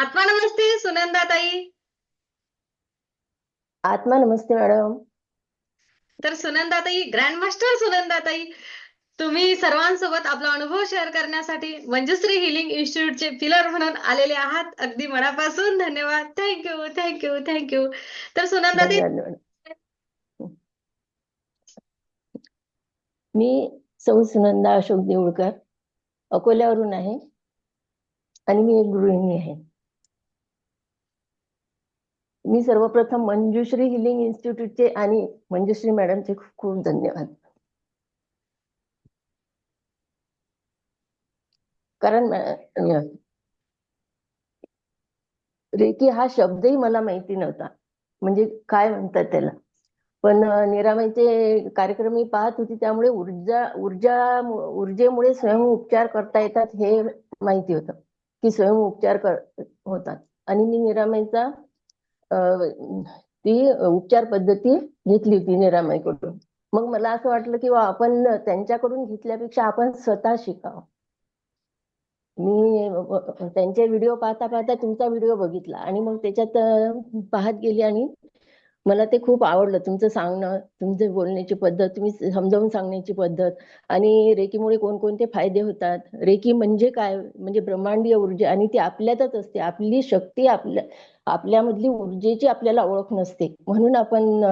आत्मा नमस्ते सुनंदा ताई. आत्मा नमस्ते मॅडम. तर सुनंदा ताई ग्रँड मास्टर सुनंदा ताई तुम्ही सर्वांसोबत आपला अनुभव शेअर करण्यासाठी मंजुश्री हिलिंग इन्स्टिट्यूटचे पिलर म्हणून आलेले आहात. अगदी मनापासून धन्यवाद. थँक्यू थँक्यू थँक्यू तर सुनंदा ताई मी सौ सुनंदा अशोक देऊळकर अकोल्यावरून आहे आणि मी एक गृहिणी आहे. मी सर्वप्रथम मंजुश्री हिलिंग इन्स्टिट्यूटचे आणि मंजुश्री मॅडमचे खूप खूप धन्यवाद. कारण रेकी हा शब्दही मला माहिती नव्हता. म्हणजे काय म्हणतात त्याला? पण निरामयचे कार्यक्रम मी पाहत होती त्यामुळे ऊर्जा ऊर्जा ऊर्जेमुळे स्वयं उपचार करता येतात हे माहिती होतं. की स्वयंउपचार कर होतात. आणि मी निरामयचा ती उपचार पद्धती घेतली होती निरामयकडून. मग मला असं वाटलं की आपण त्यांच्याकडून घेतल्यापेक्षा आपण स्वतः शिकावं. मी त्यांचे व्हिडिओ पाहता पाहता तुमचा व्हिडिओ बघितला आणि मग त्याच्यात पाहत गेली आणि मला ते खूप आवडलं. तुमचं सांगणं तुमचे बोलण्याची पद्धत तुम्ही समजावून सांगण्याची पद्धत आणि रेकीमुळे कोणकोणते फायदे होतात? रेकी म्हणजे काय? म्हणजे ब्रह्मांडीय ऊर्जा आणि ती आपल्यातच असते. आपली शक्ती आपल्या आपल्यामधली ऊर्जेची आपल्याला ओळख नसते. म्हणून आपण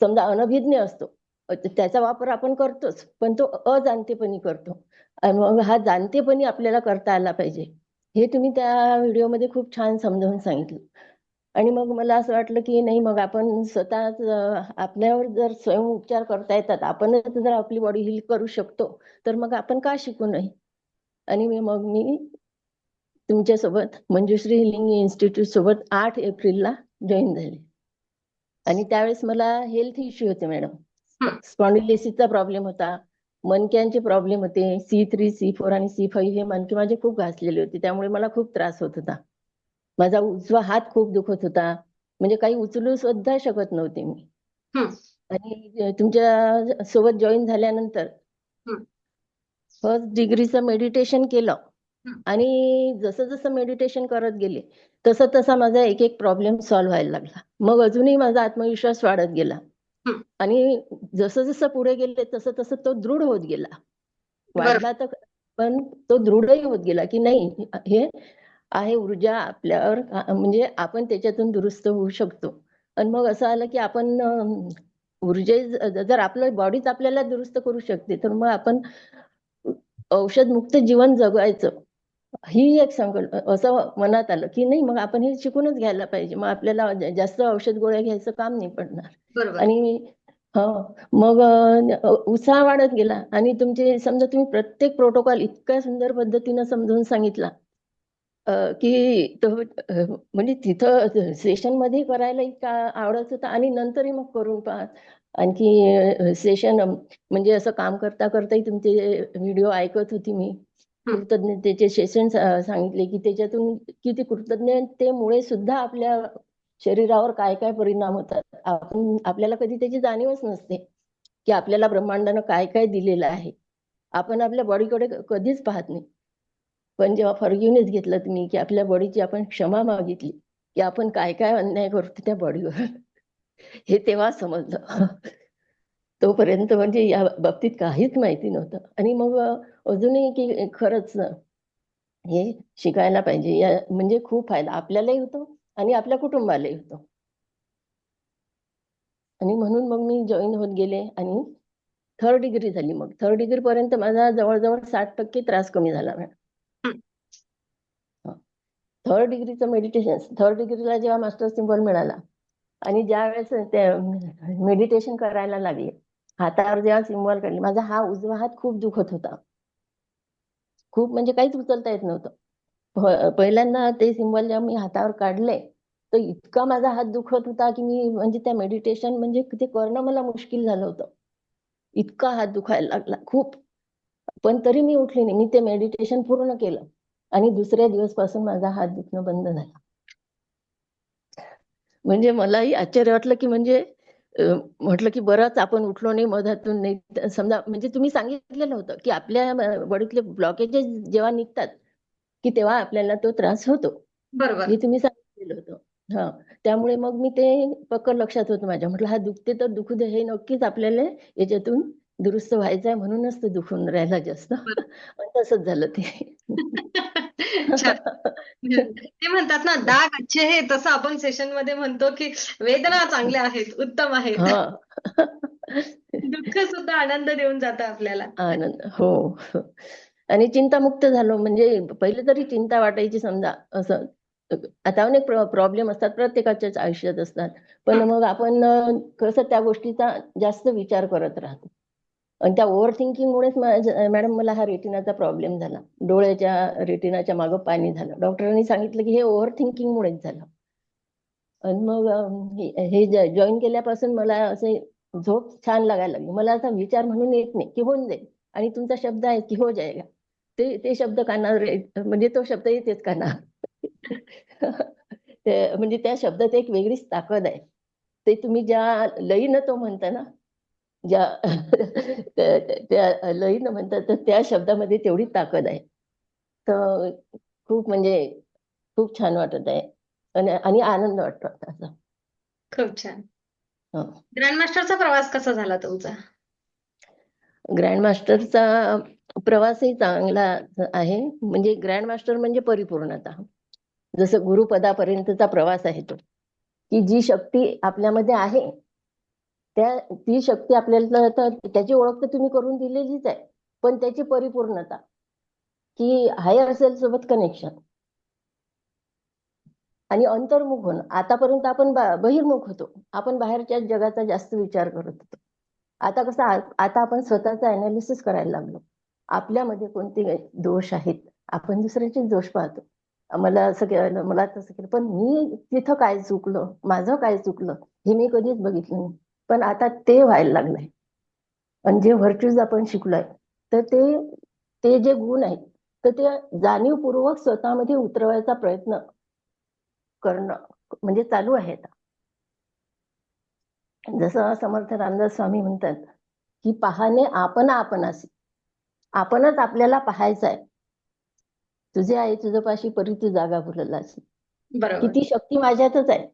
समजा अनभिज्ञ असतो. त्याचा वापर आपण करतोच. पण तो अजाणतेपणी करतो. आणि मग हा जाणतेपणी आपल्याला करता आला पाहिजे. हे तुम्ही त्या व्हिडिओमध्ये खूप छान समजावून सांगितलं. आणि मग मला असं वाटलं की नाही मग आपण स्वतःच आपल्यावर जर स्वयंउपचार करता येतात आपणच जर आपली बॉडी हील करू शकतो तर मग आपण का शिकू नये? आणि मी मग मी तुमच्यासोबत मंजुश्री हिलिंग इन्स्टिट्यूट सोबत आठ एप्रिलला जॉईन झाले. आणि त्यावेळेस मला हेल्थ इश्यू होते मॅडम. स्पॉन्डिलिसिसचा प्रॉब्लेम होता मणक्यांचे प्रॉब्लेम होते सी थ्री सी फोर आणि सी फाईव्ह हे मणके माझे खूप घासलेले होते त्यामुळे मला खूप त्रास होत होता. माझा उजवा हात खूप दुखत होता म्हणजे काही उचलू सुद्धा शकत नव्हते मी. आणि तुमच्यासोबत जॉईन झाल्यानंतर. फर्स्ट डिग्रीचं मेडिटेशन केलं. आणि जसं जसं मेडिटेशन करत गेले तसं तसा माझा एक एक प्रॉब्लेम सॉल्व्ह व्हायला लागला मग अजूनही माझा आत्मविश्वास वाढत गेला. आणि जसं जसं पुढे गेले तसं तसं तो दृढ होत गेला. वाढला तर पण तो दृढही होत गेला की नाही हे आहे ऊर्जा आपल्यावर म्हणजे आपण त्याच्यातून दुरुस्त होऊ शकतो. आणि मग असं आलं की आपण ऊर्जे जर आपलं बॉडीच आपल्याला दुरुस्त करू शकते तर मग आपण औषध मुक्त जीवन जगायचं. ही एक संकल्प असं मनात आलं की नाही मग आपण हे शिकूनच घ्यायला पाहिजे. मग आपल्याला जास्त औषध गोळ्या घ्यायचं काम नाही पडणार. आणि हो मग उत्साह वाढत गेला. आणि तुमचे समजा तुम्ही प्रत्येक प्रोटोकॉल इतक्या सुंदर पद्धतीनं समजावून सांगितला. की तो म्हणजे तिथं सेशनमध्ये करायला इतका आवडत होता आणि नंतरही मग करून पाहत. आणखी सेशन म्हणजे असं काम करता करताही तुमचे व्हिडिओ ऐकत होती मी. कृतज्ञतेचे सेशन सांगितले की त्याच्यातून किती कृतज्ञतेमुळे सुद्धा आपल्या शरीरावर काय काय परिणाम होतात. आपण आपल्याला कधी त्याची जाणीवच नसते की आपल्याला ब्रह्मांडानं काय काय दिलेलं आहे. आपण आपल्या बॉडीकडे कधीच पाहत नाही. पण जेव्हा फॉरगिवनेस घेतलं तुम्ही की आपल्या बॉडीची आपण क्षमा मागितली की आपण काय काय अन्याय करतो त्या बॉडीवर हे तेव्हा समजलं. तोपर्यंत म्हणजे या बाबतीत काहीच माहिती नव्हतं. आणि मग अजूनही की खरंच हे शिकायला पाहिजे. या म्हणजे खूप फायदा. आपल्यालाही होतो आणि आपल्या कुटुंबालाही होतो. आणि म्हणून मग मी जॉईन होत गेले आणि थर्ड डिग्री झाली मग. थर्ड डिग्री पर्यंत माझा जवळजवळ साठ टक्के त्रास कमी झाला मॅडम. थर्ड डिग्रीचं मेडिटेशन थर्ड डिग्रीला जेव्हा मास्टर सिम्बॉल मिळाला आणि ज्या वेळेस ते मेडिटेशन करायला लागले हातावर जेव्हा सिम्बॉल काढले माझा हा उजवा हात खूप दुखत होता. खूप म्हणजे काहीच उचलता येत नव्हतं. पहिल्यांदा ते सिम्बॉल जेव्हा मी हातावर काढले तर इतका माझा हात दुखत होता की मी म्हणजे त्या मेडिटेशन म्हणजे ते करणं मला मुश्किल झालं होतं. इतका हात दुखायला लागला खूप. पण तरी मी उठले नाही मी ते मेडिटेशन पूर्ण केलं. आणि दुसऱ्या दिवसपासून माझा हात दुखणं बंद झाला. म्हणजे मलाही आश्चर्य वाटलं की म्हणजे म्हटलं की बरंच आपण उठलो नाही मधातून नाही समजा म्हणजे तुम्ही सांगितलेलं होतं की आपल्या बॉडीतले ब्लॉकेजेस जेव्हा निघतात की तेव्हा आपल्याला तो त्रास होतो. बरोबर. हे तुम्ही सांगितलेलं होतं. हा. त्यामुळे मग मी ते पक्क लक्षात होतं माझ्या. म्हटलं हा दुखते तर दुखू दे. हे नक्कीच आपल्याला याच्यातून दुरुस्त व्हायचं आहे म्हणूनच ते दुखून राहिला जास्त. तसंच झालं ते. ते म्हणतात ना दाग अच्छे है तसं आपण सेशनमध्ये म्हणतो की वेदना चांगल्या आहेत उत्तम आहेत. दुःख सुद्धा आनंद देऊन जातं आपल्याला. आनंद हो. आणि चिंतामुक्त झालो म्हणजे पहिले तरी चिंता वाटायची समजा असं. आता अनेक प्रॉब्लेम असतात प्रत्येकाच्याच आयुष्यात असतात. पण मग आपण कसं त्या गोष्टीचा जास्त विचार करत राहतो. आणि त्या ओव्हर थिंकिंगमुळेच मॅडम मला हा रेटिनाचा प्रॉब्लेम झाला. डोळ्याच्या रेटिनाच्या मागं पाणी झालं. डॉक्टरांनी सांगितलं की हे ओव्हर थिंकिंगमुळेच झालं. आणि मग हे- जॉईन केल्यापासून मला असे झोप छान लागायला लागली. मला असा विचार म्हणून येत नाही की होऊन जाईल. आणि तुमचा शब्द आहे की हो जाएगा ते ते शब्द कानावर म्हणजे तो शब्द येतेच कानावर. म्हणजे त्या शब्दात एक वेगळीच ताकद आहे. ते तुम्ही ज्या लईनं तो म्हणता ना ज्या त्या लईनं म्हणतात तर त्या शब्दामध्ये तेवढी ताकद आहे. तर खूप म्हणजे खूप छान वाटत आहे. आणि आनंद वाटतो आता खूप छान. हो. ग्रँडमास्टरचा प्रवास कसा झाला तुमचा? ग्रँडमास्टरचा प्रवासही चांगला आहे. म्हणजे ग्रँडमास्टर म्हणजे परिपूर्णता. जसं गुरुपदापर्यंतचा प्रवास आहे तो. की जी शक्ती आपल्यामध्ये आहे त्या ती शक्ती आपल्याला त्याची ओळख तर तुम्ही करून दिलेलीच आहे. पण त्याची परिपूर्णता की हायर सेल सोबत कनेक्शन आणि अंतर्मुख होणं. आतापर्यंत आपण बहिर्मुख होतो. आपण बाहेरच्या जगाचा जास्त विचार करत होतो. आता कसं आता आपण स्वतःचा अनालिसिस करायला लागलो. आपल्यामध्ये कोणते दोष आहेत? आपण दुसऱ्याचे दोष पाहतो. मला असं केलं मला तसं केलं. पण मी तिथं काय चुकलं? माझं काय चुकलं? हे मी कधीच बघितलं नाही. पण आता ते व्हायला लागलंय. आणि जे व्हर्च्यूज आपण शिकलोय तर ते ते जे गुण आहेत तर ते जाणीवपूर्वक स्वतःमध्ये उतरवायचा प्रयत्न करणं म्हणजे चालू आहे आता. जसं समर्थ रामदास स्वामी म्हणतात की पाहणे आपण आपणासी आपणच आपल्याला पाहायचं आहे. तुझे आहे तुझं पाशी परी तू जागा भुललासी बरोबर. किती शक्ती माझ्यातच आहे.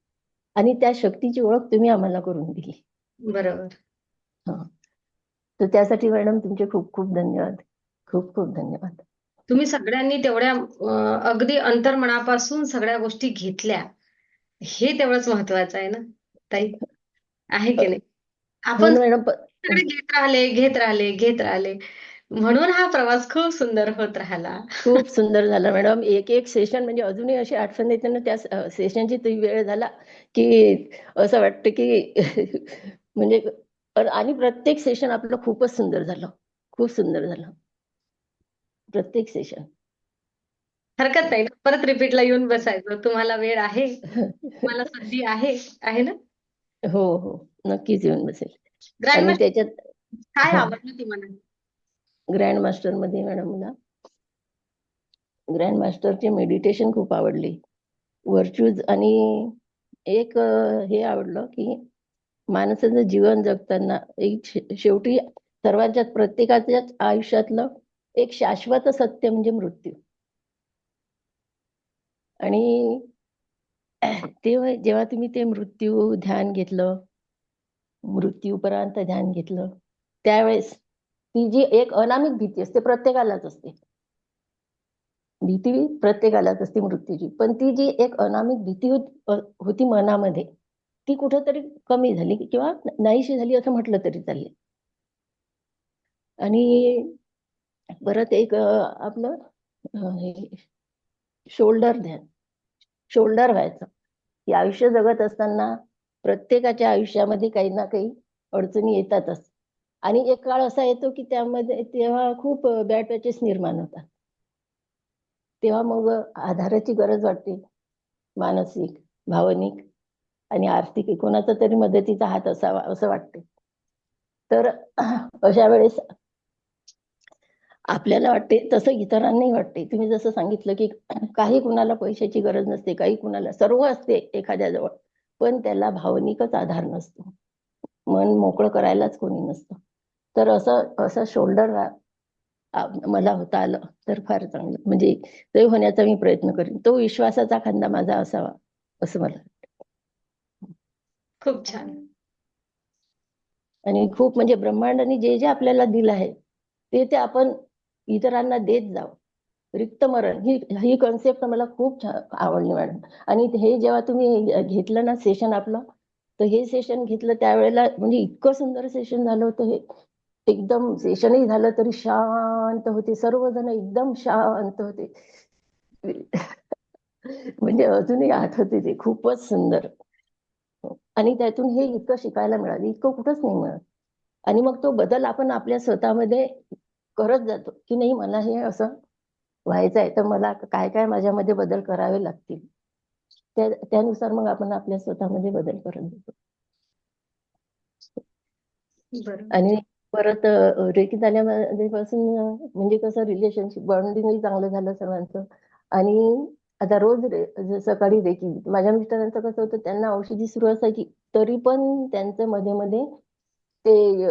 आणि त्या शक्तीची ओळख तुम्ही आम्हाला करून दिली. बरोबर. तर त्यासाठी मॅडम तुमचे खूप खूप धन्यवाद. खूप खूप धन्यवाद. तुम्ही सगळ्यांनी तेवढ्या अं, अगदी अंतर्मनापासून सगळ्या गोष्टी घेतल्या. हे तेवढंच महत्वाचं आहे ना ताई? आहे की नाही? हो आपण ना मॅडम प- सगळे घेत राहिले घेत राहिले घेत राहिले. म्हणून हा प्रवास खूप सुंदर होत राहिला. खूप सुंदर झालं मॅडम. एक एक सेशन म्हणजे अजूनही अशी आठवण येते ना त्या सेशनची ती वेळ झाला की असं वाटतं की म्हणजे आणि प्रत्येक सेशन आपलं खूपच सुंदर झालं. खूप सुंदर झालं. प्रत्येक सेशन हरकत नाही ना. परत रिपीटला येऊन बसायचं. तुम्हाला वेळ आहे. तुम्हाला संधी आहे. आहे ना? हो हो. नक्कीच येऊन बसेल. ग्रँड आणि त्याच्यात काय. आवडलं तुम्हाला ग्रँड मास्टरमध्ये मॅडम मला. ग्रँड मास्टरचे मेडिटेशन खूप आवडले. व्हर्च्यूज आणि एक हे आवडलं की माणसाचं जीवन जगताना एक शेवटी सर्वांच्या प्रत्येकाच्याच आयुष्यातलं एक शाश्वत सत्य म्हणजे मृत्यू. आणि तेव्हा जेव्हा तुम्ही ते मृत्यू ध्यान घेतलं मृत्यूपर्यंत ध्यान घेतलं त्यावेळेस ती जी एक अनामिक भीती असते प्रत्येकालाच असते. भीती प्रत्येकालाच असते मृत्यूची. पण ती जी एक अनामिक भीती होती होती मनामध्ये ती कुठंतरी कमी झाली किंवा नाहीशी झाली असं म्हटलं तरी चालेल. आणि परत एक आपलं हे शोल्डर ध्यान शोल्डर व्हायचं. की आयुष्य जगत असताना प्रत्येकाच्या आयुष्यामध्ये काही ना काही अडचणी येतातच. आणि एक काळ असा येतो की त्यामध्ये तेव्हा खूप बॅड पॅचेस निर्माण होतात. तेव्हा मग आधाराची गरज वाटते. मानसिक भावनिक आणि आर्थिक कोणाचा तरी मदतीचा हात असावा असं वाटते. तर अशा वेळेस आपल्याला वाटते तसं इतरांनाही वाटते. तुम्ही जसं सांगितलं की काही कुणाला पैशाची गरज नसते काही कुणाला सर्व असते एखाद्याजवळ पण त्याला भावनिकच आधार नसतो. मन मोकळं करायलाच कोणी नसतं. तर असं असं शोल्डर मला होता आलं तर फार चांगलं. म्हणजे ते होण्याचा मी प्रयत्न करीन. तो विश्वासाचा खांदा माझा असावा असं मला खूप छान. आणि खूप म्हणजे ब्रह्मांडाने जे जे आपल्याला दिलं आहे ते ते आपण इतरांना देत जावं रिक्त मरण ही ही कन्सेप्ट मला खूप आवडली मॅडम. आणि हे जेव्हा तुम्ही घेतलं ना सेशन आपलं तर हे सेशन घेतलं त्यावेळेला म्हणजे इतकं सुंदर सेशन झालं होतं हे. एकदम सेशनही झालं तरी शांत होते सर्वजण एकदम शांत होते. म्हणजे अजूनही आठवते ते खूपच सुंदर. आणि त्यातून हे इतकं शिकायला मिळालं. इतकं कुठंच नाही मिळत आणि मग तो बदल आपण आपल्या स्वतःमध्ये करत जातो की नाही मला हे असं व्हायचं आहे तर मला काय काय माझ्यामध्ये बदल करावे लागतील? त्या त्यानुसार मग आपण आपल्या स्वतःमध्ये बदल करत जातो. आणि परत रेकी झाल्यामध्ये पासून म्हणजे कसं रिलेशनशिप बॉन्डिंगही चांगलं झालं सर्वांचं. आणि आता रोज सकाळी रेकी माझ्या मिस्टरांचं कसं होतं त्यांना औषधी सुरू असायची तरी पण त्यांचं मध्ये मध्ये ते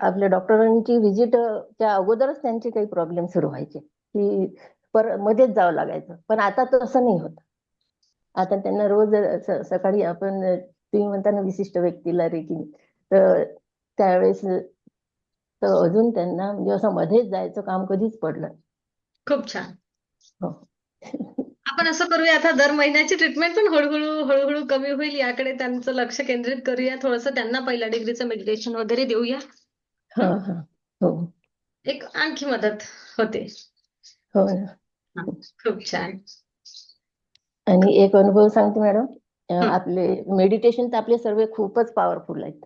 आपल्या डॉक्टरांची व्हिजिट च्या अगोदरच त्यांचे काही प्रॉब्लेम सुरू व्हायचे. की पर मध्येच जावं लागायचं. पण आता तसं नाही होत. आता त्यांना रोज सकाळी आपण तुम्ही म्हणता ना विशिष्ट व्यक्तीला रेकी तर त्यावेळेस तर अजून त्यांना म्हणजे असं मध्येच जायचं काम कधीच पडलं. खूप छान. हो. आपण असं करूया आता दर महिन्याची ट्रीटमेंट पण हळूहळू हळूहळू कमी होईल याकडे त्यांचं लक्ष केंद्रित करूया थोडंसं त्यांना पहिल्या डिग्रीचं मेडिटेशन वगैरे देऊया. हा हा हो. एक आणखी मदत होते. हो ना. खूप छान. आणि एक अनुभव सांगते मॅडम. आपले मेडिटेशन तर आपले सर्व खूपच पॉवरफुल आहेत.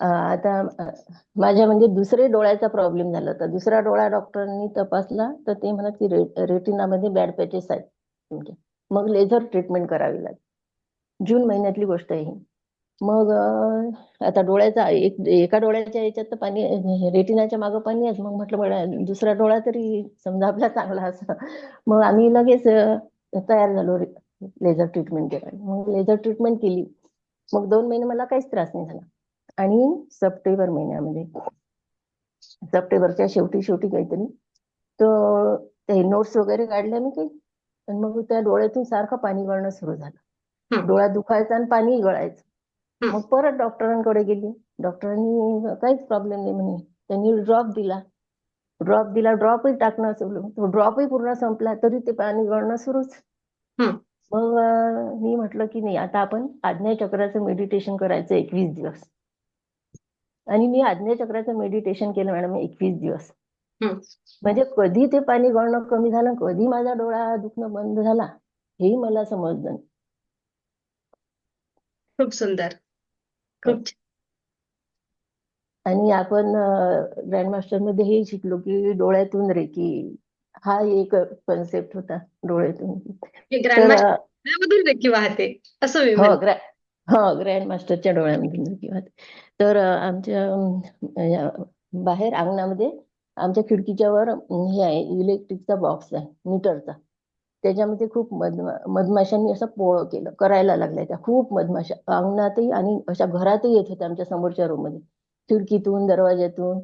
आता माझ्या म्हणजे दुसरे डोळ्याचा प्रॉब्लेम झाला. होता दुसरा डोळा डॉक्टरांनी तपासला तर ते म्हणत की रे- रेटिनामध्ये बॅड पॅचेस आहेत तुमच्या मग लेझर ट्रीटमेंट करावी लागेल. जून महिन्यातली गोष्ट आहे ही. मग आता डोळ्याचा एक एका डोळ्याच्या याच्यात तर पाणी रेटिनाच्या मागं पाणी आहे. मग म्हटलं बरं दुसरा डोळा तरी समजा आपला चांगला असा. मग आम्ही लगेच तयार झालो लेझर ट्रीटमेंट करायला. मग लेझर ट्रीटमेंट केली. मग दोन महिने मला काहीच त्रास नाही झाला. आणि सप्टेंबर महिन्यामध्ये. सप्टेंबरच्या शेवटी शेवटी काहीतरी. तर ते नोट्स वगैरे काढल्या मी काही. आणि मग त्या डोळ्यातून सारखं पाणी गळणं सुरू झालं. डोळा दुखायचा आणि पाणी गळायचं. मग परत डॉक्टरांकडे गेली. डॉक्टरांनी काहीच प्रॉब्लेम नाही म्हणे. त्यांनी ड्रॉप दिला. ड्रॉप दिला ड्रॉपही टाकणं तो ड्रॉपही पूर्ण संपला तरी ते पाणी गळणं सुरूच. मग मी म्हटलं की नाही आता आपण आज्ञाचक्राचं मेडिटेशन करायचं एकवीस दिवस. आणि मी आज्ञाचक्राचं मेडिटेशन केलं मॅडम एकवीस दिवस हं. म्हणजे कधी ते पाणी गळणं कमी झालं कधी माझा डोळा दुखणं बंद झाला हेही मला समजलं. खूप सुंदर खूप छान. आणि आपण ग्रँडमास्टरमध्ये हे शिकलो की डोळ्यातून रेकी हा एक कन्सेप्ट होता डोळ्यातून हे रेकी वाहते असं हो ग्रँड मास्टरच्या डोळ्यामध्ये किंवा तर आमच्या बाहेर अंगणामध्ये आमच्या खिडकीच्या वर अं, हे आहे इलेक्ट्रिकचा बॉक्स आहे मीटरचा. त्याच्यामध्ये खूप मधमा मधमाशांनी असं पोळ केलं करायला लागल्या त्या. खूप मधमाशा अंगणातही आणि अशा घरातही येत होत्या आमच्या समोरच्या रूममध्ये. खिडकीतून दरवाज्यातून.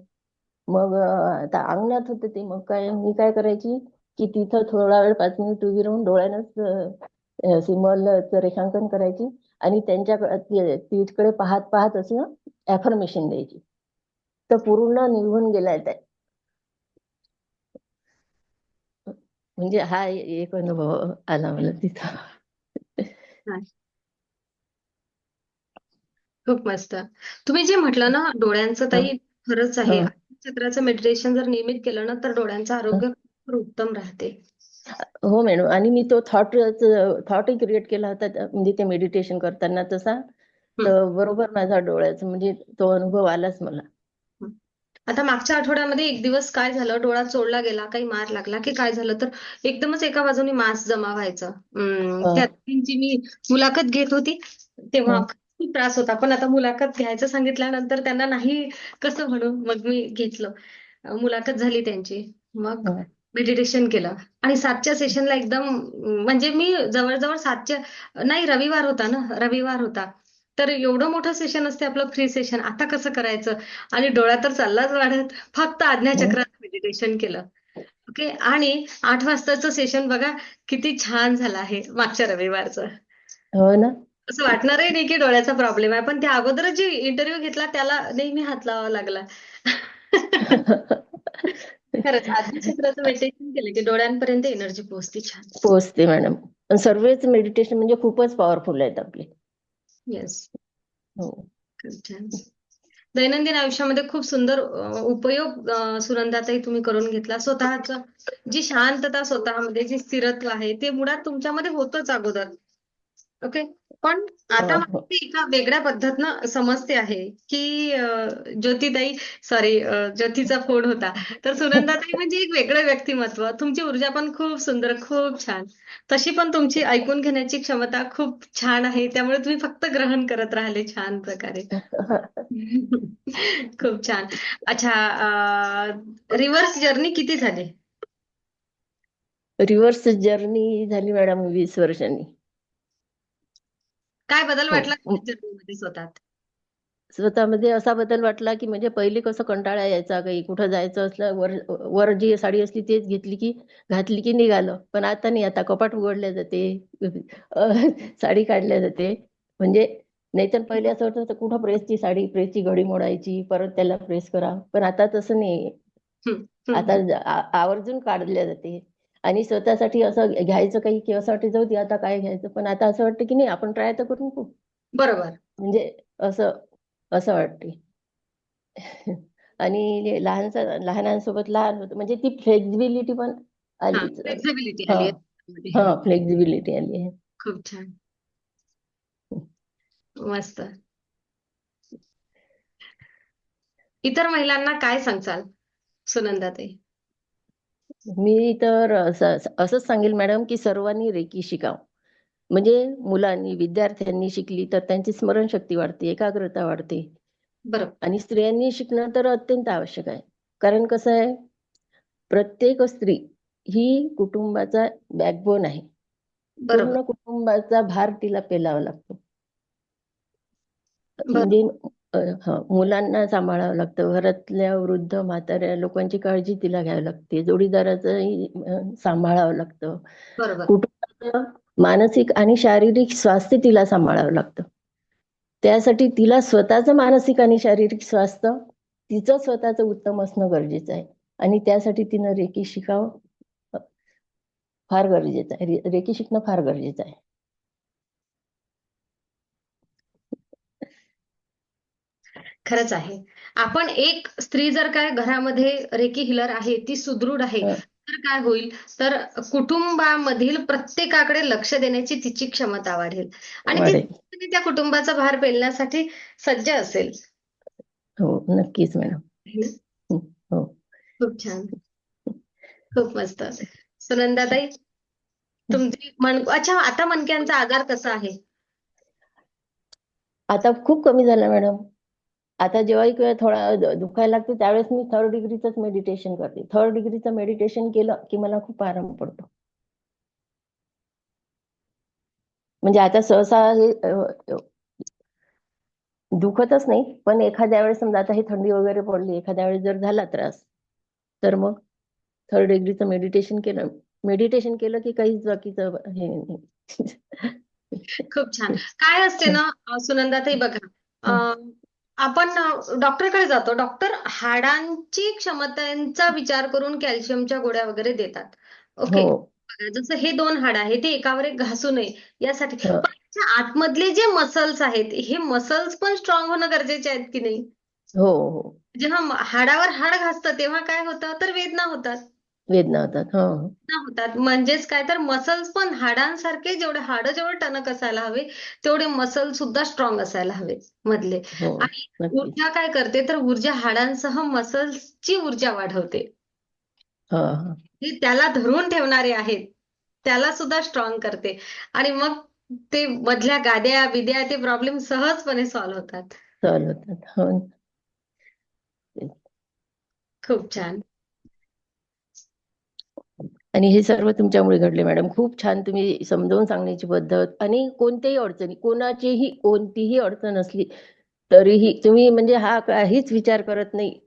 मग आता अंगणात होते ते. मग काय मी काय करायची की तिथं थोडा वेळ पाच मिनिट उभी राहून डोळ्यानंच सिम्बॉलचं रेखांकन करायची. आणि त्यांच्या तिकडे पाहत पाहत असं ऍफर्मेशन द्यायची. तर पूर्ण निघून गेलाय ते म्हणजे हा एक अनुभव आला मला तिथं. खूप मस्त. तुम्ही जे म्हटलं ना डोळ्यांचं ताई खरंच आहे. चक्राचं मेडिटेशन जर नियमित केलं ना तर डोळ्यांचं आरोग्य उत्तम राहते. हो मॅडम आणि मी तो थॉट थॉटही क्रिएट केला होता म्हणजे ते मेडिटेशन करताना तसा. तर बरोबर माझा डोळ्याचा म्हणजे तो अनुभव आलाच मला. आता मागच्या आठवड्यामध्ये एक दिवस काय झालं? डोळा चोळला गेला काही मार लागला की काय झालं? तर एकदमच एका बाजूनी मांस जमा व्हायचं. त्यांची मी मुलाखत घेत होती तेव्हा. खूप त्रास होता. पण आता मुलाखत घ्यायचं सांगितल्यानंतर त्यांना नाही कसं म्हणू? मग मी घेतलं. मुलाखत झाली त्यांची. मग. मेडिटेशन केलं. आणि सातच्या सेशनला एकदम म्हणजे मी जवळजवळ सातच्या नाही रविवार होता ना रविवार होता. तर एवढं मोठं सेशन असते आपलं फ्री सेशन आता कसं करायचं? आणि डोळा तर चाललाच वाढत. फक्त आज्ञाचक्रात मेडिटेशन केलं. ओके? आणि आठ वाजताचं सेशन बघा किती छान झालं आहे मागच्या रविवारचं. हो ना. असं वाटणारही नाही की डोळ्याचा प्रॉब्लेम आहे. पण त्या अगोदरच जे इंटरव्ह्यू घेतला त्याला नेहमी हात लावावा लागला. खरंच आज्ञाचक्राचं मेडिटेशन केलं की डोळ्यांपर्यंत एनर्जी पोहोचते छान. पोचते मॅडम पण सर्वच मेडिटेशन म्हणजे खूपच पॉवरफुल आहेत आपले. येस हो. छान दैनंदिन आयुष्यामध्ये खूप सुंदर उपयोग अ, सुनंदाताई तुम्ही करून घेतला. स्वतःचं जी शांतता स्वतःमध्ये जी स्थिरत्व आहे ते मुळात तुमच्यामध्ये होतच अगोदर. ओके पण आता हो, मला हो. ते एका वेगळ्या पद्धतीनं समजते आहे की अ, ज्योतिताई सॉरी ज्योतीचा फोन होता. तर सुनंदाताई म्हणजे एक वेगळं व्यक्तिमत्व. तुमची ऊर्जा पण खूप सुंदर खूप छान. तशी पण तुमची ऐकून घेण्याची क्षमता खूप छान आहे. त्यामुळे तुम्ही फक्त ग्रहण करत राहिले छान प्रकारे. खूप छान. अच्छा रिव्हर्स जर्नी किती झाली? रिव्हर्स जर्नी झाली मॅडम वीस वर्षांनी. काय बदल हो. वाटला स्वतःत? स्वतःमध्ये असा बदल वाटला की म्हणजे पहिले कसं कंटाळा यायचा काही कुठं जायचं असलं वर वर जी साडी असली तेच घेतली की घातली की निघालं. पण आता नाही आता कपाट उघडल्या जाते साडी काढल्या जाते. म्हणजे नाहीतर पहिले असं वाटत होतं कुठं प्रेसची साडी प्रेसची घडी मोडायची परत त्याला प्रेस करा. पण आता तसं नाही. आता आवर्जून काढल्या जाते. आणि स्वतःसाठी असं घ्यायचं काही की असं वाटतं जाऊ दे आता काय घ्यायचं? पण आता असं वाटतं की नाही आपण ट्राय तर करून खूप. बरोबर. म्हणजे असं असं वाटते. आणि लहानसा लहानांसोबत लहान होतं म्हणजे ती फ्लेक्झिबिलिटी पण आलीच. फ्लेक्झिबिलिटी. आली. हा फ्लेक्झिबिलिटी आली आहे. खूप छान. मस्त. इतर महिलांना काय सांगचाल सुनंदाताई? मी तर असं असंच सांगेल मॅडम की सर्वांनी रेकी शिकावं. म्हणजे मुलांनी विद्यार्थ्यांनी शिकली तर त्यांची स्मरणशक्ती वाढते एकाग्रता वाढते. बरोबर. आणि स्त्रियांनी शिकणं तर अत्यंत आवश्यक आहे. कारण कसं आहे प्रत्येक स्त्री ही कुटुंबाचा बॅकबोन आहे. पूर्ण कुटुंबाचा भार तिला पेलावा लागतो. म्हणजे मुलांना सांभाळावं लागतं. घरातल्या वृद्ध म्हाताऱ्या लोकांची काळजी तिला घ्यावी लागते. जोडीदाराचंही सांभाळावं लागतं. कुटुंबाचं मानसिक आणि शारीरिक स्वास्थ्य तिला सांभाळावं लागतं. त्यासाठी तिला स्वतःचं मानसिक आणि शारीरिक स्वास्थ्य तिचं स्वतःचं उत्तम असणं गरजेचं आहे. आणि त्यासाठी तिनं रेकी शिकावं फार गरजेचं आहे. रेकी शिकणं फार गरजेचं आहे. खरंच आहे. आपण एक स्त्री जर काय घरामध्ये रेकी हिलर आहे ती सुदृढ आहे. तर काय होईल? तर कुटुंबामधील प्रत्येकाकडे लक्ष देण्याची तिची क्षमता वाढेल. आणि ती त्या कुटुंबाचा भार पेलण्यासाठी सज्ज असेल. हो नक्कीच मॅडम. है? हो. खूप छान. खूप मस्त. सुनंदाताई तुमची मन अच्छा आता मणक्यांचा आजार कसा आहे? आता खूप कमी झालं मॅडम. आता जेव्हाही किंवा थोडा दुखायला लागते त्यावेळेस मी थर्ड डिग्रीचंच मेडिटेशन करते. थर्ड डिग्रीचं मेडिटेशन केलं की मला खूप आराम पडतो. म्हणजे आता सहसा हे दुखतच नाही पण एखाद्या वेळेस समजा आता ही थंडी वगैरे पडली एखाद्या वेळेस जर झाला त्रास तर मग थर्ड डिग्रीचं मेडिटेशन केलं. मेडिटेशन केलं की काहीच बाकीचं हे नाही. खूप छान. काय असते ना सुनंदाताई बघा आपण डॉक्टरकडे जातो. डॉक्टर हाडांची क्षमतांचा विचार करून कॅल्शियमच्या गोळ्या वगैरे देतात. ओके? हो. जसं हे दोन हाड आहे ते एकावर एक घासू नये यासाठी. हा. आतमधले जे मसल्स आहेत हे मसल्स पण स्ट्रॉंग होणं गरजेचे आहेत की नाही? हो हो. जेव्हा हाडावर हाड घासतं तेव्हा काय होतं? तर वेदना होतात. वेदना होतात हो. होतात. म्हणजेच काय तर मसल्स पण हाडांसारखे जेवढे हाडं जेवढे टणक असायला हवे तेवढे मसल सुद्धा स्ट्रॉंग असायला हवे मधले. हो आणि नक्कीच. ऊर्जा काय करते तर ऊर्जा हाडांसह मसल्सची ऊर्जा वाढवते. हा हा. जे त्याला धरून ठेवणारे आहेत. त्याला सुद्धा स्ट्रॉंग करते. आणि मग ते मधल्या गाद्या बिद्या ते प्रॉब्लेम सहजपणे सॉल्व्ह होतात. होतात हो. खूप छान. आणि हे सर्व तुमच्यामुळे घडले मॅडम. खूप छान तुम्ही समजावून सांगण्याची पद्धत आणि कोणत्याही अडचणी कोणाचीही कोणतीही अडचण असली तरीही तुम्ही म्हणजे हा काहीच विचार करत नाही.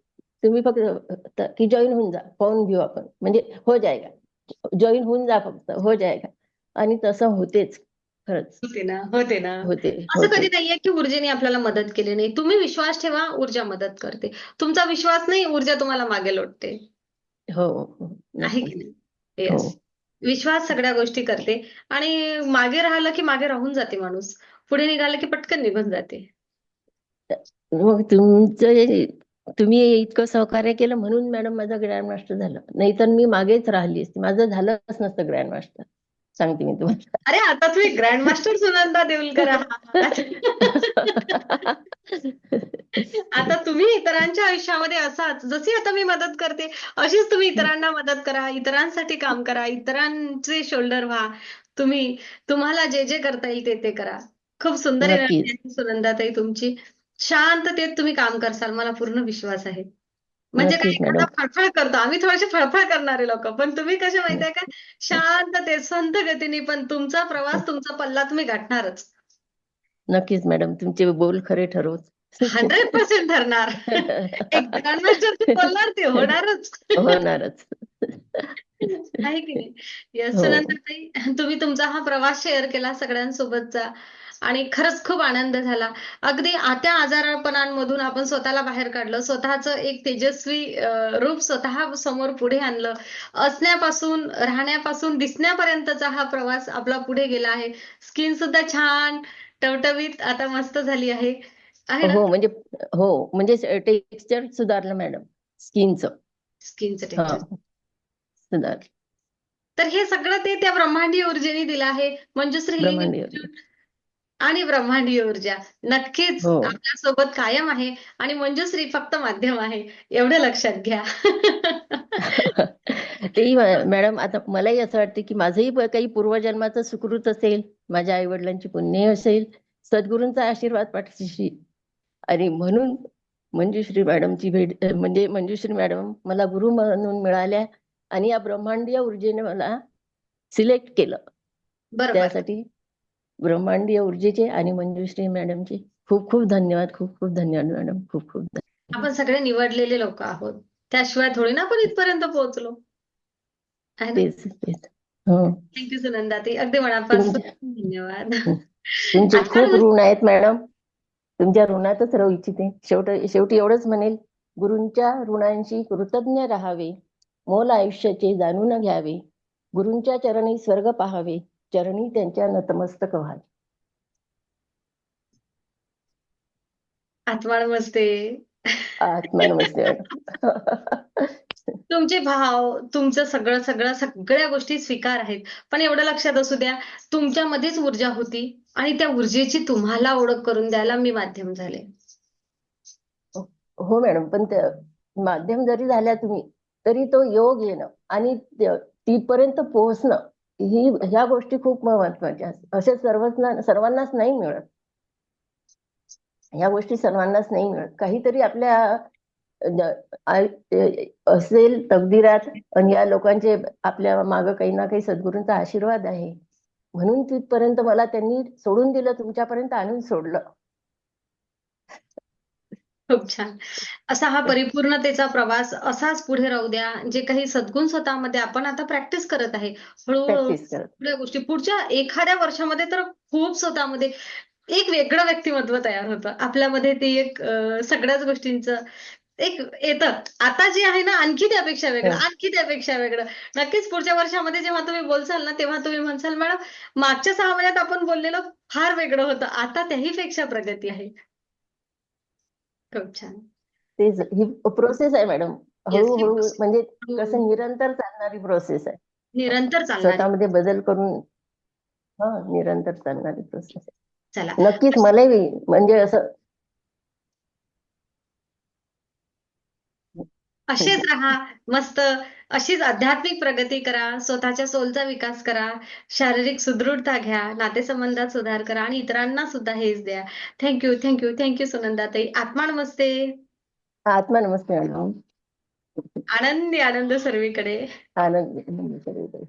तुम्ही फक्त की जॉईन होऊन जा पाहून घेऊ आपण. म्हणजे हो जायगा. जॉईन होऊन जा फक्त हो जायगा. आणि तसं होतेच खरंच. होते ना होते ना. होते असं कधी नाहीये की ऊर्जेने आपल्याला मदत केली नाही. तुम्ही विश्वास ठेवा ऊर्जा मदत करते. तुमचा विश्वास नाही ऊर्जा तुम्हाला मागे लोटते. हो हो नाही हो. येस विश्वास सगळ्या गोष्टी करते. आणि मागे राहिलं की मागे राहून जाते माणूस. पुढे निघालं की पटकन निघून जाते. मग तुमचं तुम्ही इतकं सहकार्य केलं म्हणून मॅडम माझं ग्रँड मास्टर झालं. नाहीतर मी मागेच राहिली असती. माझं झालंच नसतं ग्रँड मास्टर सांगते मी तुम्हाला. अरे आता तुम्ही ग्रँड मास्टर सुनंदा देऊलकर आहात. आता तुम्ही इतरांच्या आयुष्यामध्ये असाच. जशी आता मी मदत करते अशीच तुम्ही इतरांना मदत करा. इतरांसाठी काम करा. इतरांचे शोल्डर व्हा. तुम्ही तुम्हाला जे जे करता येईल ते ते करा. खूप सुंदर सुनंदाताई तुमची. शांततेत तुम्ही काम करसाल. मला पूर्ण विश्वास आहे. म्हणजे काही नक्कीच, मॅडम. फळफळ करतो. आम्ही थोडेसे फळफळ करणारे लोक. पण तुम्ही कसे माहितीये का? शांततेत संथ गतीने पण तुमचा प्रवास तुमचा पल्ला तुम्ही गाठणारच. नक्कीच मॅडम तुमचे बोल खरे हंड्रेड पर्सेंट ठरणार बोलणार ते होणारच. होणारच. आहे की नाही? येस हो. सुनंदाताई तुम्ही तुमचा हा प्रवास शेअर केला सगळ्यांसोबतचा. आणि खरंच खूप आनंद झाला. अगदी त्या आजारपणांमधून आपण स्वतःला बाहेर काढलं स्वतःचं एक तेजस्वी रूप स्वतः समोर पुढे आणलं. असण्यापासून राहण्यापासून दिसण्यापर्यंतचा हा प्रवास आपला पुढे गेला आहे. स्किन सुद्धा छान टवटवीत आता मस्त झाली आहे. हो म्हणजे हो म्हणजे टेक्स्चर सुधारलं मॅडम स्किनचं. स्किनचं टेक्स्चर. सुधारलं. तर हे सगळं ते त्या ब्रह्मांडीय ऊर्जेने दिलं आहे. मंजुश्री आणि ब्रह्मांडीय ऊर्जा. नक्कीच हो. आपल्यासोबत कायम आहे आणि मंजुश्री फक्त माध्यम आहे. एवढं लक्षात घ्या. तेही मॅडम आता मलाही असं वाटतं की माझंही काही पूर्वजन्माचं सुकृत असेल माझ्या आई वडिलांची पुण्य असेल सद्गुरूंचा आशीर्वाद पाठीशी. आणि म्हणून मंजुश्री मॅडमची भेट म्हणजे मंजुश्री मॅडम मला गुरु म्हणून मिळाल्या आणि या ब्रह्मांडीय ऊर्जेने मला सिलेक्ट केलं. बरोबर. त्यासाठी ब्रह्मांडीय ऊर्जेचे आणि मंजुश्री मॅडमचे. खूप खूप धन्यवाद खूप खूप धन्यवाद मॅडम. खूप खूप धन्यवाद. आपण सगळे निवडलेले लोक आहोत. त्याशिवाय थोडी ना आपण इथपर्यंत पोहोचलो. तेच हो. थँक्यू सुनंदाताई. अगदी मनापासून धन्यवाद. तुमचे खूप ऋण आहेत मॅडम. तुमच्या ऋणातच राहू इच्छिते. शेवट शेवटी एवढंच म्हणेल गुरूंच्या ऋणांशी कृतज्ञ राहावे. मोल आयुष्याचे जाणून घ्यावे. गुरूंच्या चरणी स्वर्ग पाहावे. चरणी त्यांच्या नतमस्तक व्हावे आत्मा नमस्ते. आत्मा नमस्ते. मॅडम तुमचे भाव तुमचं सगळं सगळं सगळ्या गोष्टी स्वीकार आहेत. पण एवढं लक्षात असू द्या तुमच्यामध्येच ऊर्जा होती आणि त्या ऊर्जेची तुम्हाला ओळख करून द्यायला मी माध्यम झाले. हो मॅडम पण माध्यम जरी झाल्या तुम्ही तरी तो योग येणं आणि तिथपर्यंत पोहोचणं ही ह्या गोष्टी खूप महत्त्वाच्या असे सर्वच सर्वांनाच नाही मिळत. ह्या गोष्टी सर्वांनाच नाही मिळत. काहीतरी आपल्या असेल तकदीरात आणि या लोकांचे आपल्या माग काही ना काही सद्गुरूंचा आशीर्वाद आहे. म्हणून तिथपर्यंत मला त्यांनी सोडून दिलं तुमच्यापर्यंत आणून सोडलं. खूप छान. असा हा परिपूर्णतेचा प्रवास असाच पुढे राहू द्या. जे काही सद्गुण स्वतःमध्ये आपण आता प्रॅक्टिस करत आहे. हळूहळू गोष्टी. पुढच्या एखाद्या वर्षामध्ये तर खूप स्वतःमध्ये एक वेगळं व्यक्तिमत्व तयार होतं. आपल्यामध्ये ते एक सगळ्याच गोष्टींचं एक येतं. आता जे आहे ना आणखी त्यापेक्षा वेगळं हो. आणखी त्यापेक्षा वेगळं. नक्कीच पुढच्या वर्षामध्ये जेव्हा तुम्ही बोलसाल ना तेव्हा तुम्ही म्हणसाल मॅडम मागच्या सहा महिन्यात आपण बोललेलं फार वेगळं होतं. आता त्याही पेक्षा प्रगती आहे. खूप छान तेच ही प्रोसेस आहे मॅडम ही हळूहळू. म्हणजे कसं निरंतर चालणारी प्रोसेस आहे. निरंतर स्वतःमध्ये बदल करून हा निरंतर चालणारी प्रोसेस आहे. चला. नक्कीच मलाही म्हणजे असं असेच राहा. मस्त अशीच आध्यात्मिक प्रगती करा स्वतःच्या सोलचा विकास करा शारीरिक सुदृढता घ्या नातेसंबंधात सुधार करा आणि इतरांना सुद्धा हेच द्या. Thank you thank you thank you सुनंदाताई. आत्मा नमस्ते. आत्मा नमस्ते मॅडम. आनंदी आनंद सर्वीकडे. आनंद सगळीकडे